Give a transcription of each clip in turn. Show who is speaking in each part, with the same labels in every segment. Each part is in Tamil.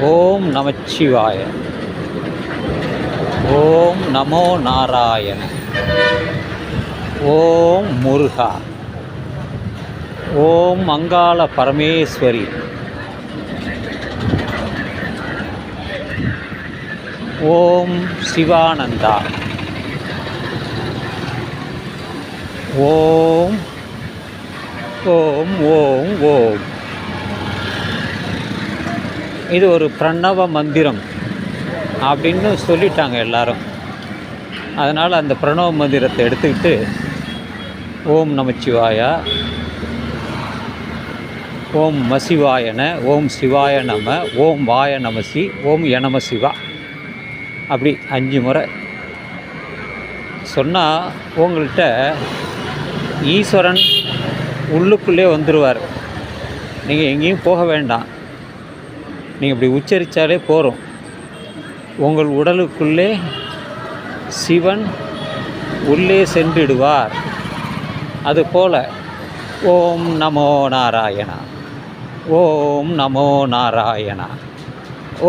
Speaker 1: ஓம் நமச்சிவாய. ஓம் நமோ நாராயண. ஓம் முருகா. ஓம் மங்காள பரமேஸ்வரி. ஓம் சிவானந்தா. ஓம் ஓம் ஓம் ஓம். இது ஒரு பிரணவ மந்திரம் அப்படின்னு சொல்லிட்டாங்க எல்லாரும். அதனால் அந்த பிரணவ மந்திரத்தை எடுத்துக்கிட்டு ஓம் நமச்சிவாயா ஓம் மசிவாயன ஓம் சிவாய நம ஓம் வாய நமசி ஓம் எனம சிவா. அப்படி அஞ்சு முறை. சொன்னால் உங்கள்கிட்ட ஈஸ்வரன் உள்ளுக்குள்ளே வந்துடுவார் நீங்கள் எங்கேயும் போக வேண்டாம். நீங்கள் இப்படி உச்சரித்தாலே போகிறோம் உங்கள் உடலுக்குள்ளே சிவன் உள்ளே சென்றிடுவார். அதுபோல் ஓம் நமோ நாராயணா. ஓம் நமோ நாராயணா.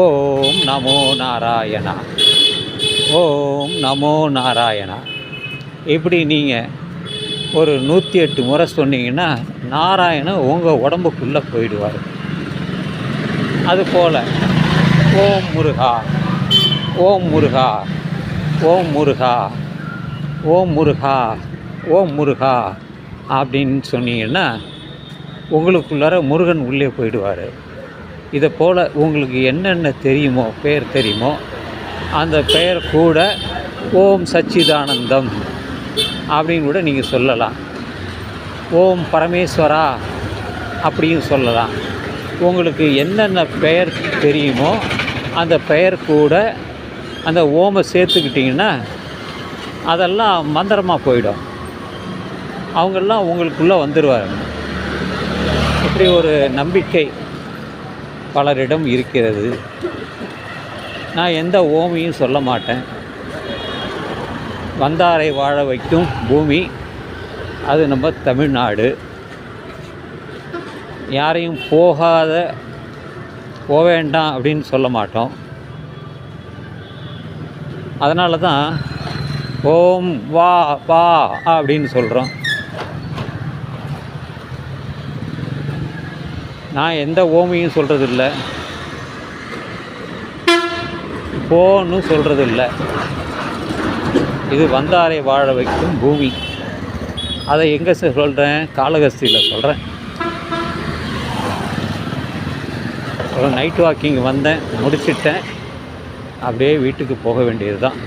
Speaker 1: ஓம் நமோ நாராயணா. ஓம் நமோ நாராயணா. இப்படி நீங்கள் ஒரு நூற்றி எட்டு முறை சொன்னீங்கன்னா நாராயணன் உங்கள் உடம்புக்குள்ளே போயிடுவார். அதுபோல் ஓம் முருகா ஓம் முருகா ஓம் முருகா ஓம் முருகா ஓம் முருகா அப்படின்னு சொன்னீங்கன்னா உங்களுக்குள்ளார முருகன் உள்ளே போயிடுவார். இதை போல் உங்களுக்கு என்னென்ன தெரியுமோ பெயர் தெரியுமோ அந்த பெயர் கூட ஓம் சச்சிதானந்தம் அப்படின்னு கூட நீங்கள் சொல்லலாம். ஓம் பரமேஸ்வரா அப்படின்னு சொல்லலாம். உங்களுக்கு என்னென்ன பெயர் தெரியுமோ அந்த பெயர் கூட அந்த ஓமை சேர்த்துக்கிட்டிங்கன்னா அதெல்லாம் மந்திரமாக போயிடும். அவங்கெல்லாம் உங்களுக்குள்ளே வந்துடுவாங்க இப்படி ஒரு நம்பிக்கை பலரிடம் இருக்கிறது. நான் எந்த ஓமையும் சொல்ல மாட்டேன். வந்தாரை வாழ வைக்கும் பூமி அது நம்ம தமிழ்நாடு. யாரையும் போகாத போக வேண்டாம் அப்படின்னு சொல்ல மாட்டோம். அதனால தான் ஓம் வா வா அப்படின்னு சொல்கிறோம் நான் எந்த ஓமையும் சொல்கிறது இல்லை போன்னு சொல்கிறது இல்லை இது வந்தாரை வாழ வைக்கும் பூமி. அதை எங்கே சொல்கிறேன் காளகஸ்தியில் சொல்கிறேன் ஒரு நைட் வாக்கிங் வந்தேன் முடிச்சிட்டேன். அப்படியே வீட்டுக்கு போக வேண்டியது தான்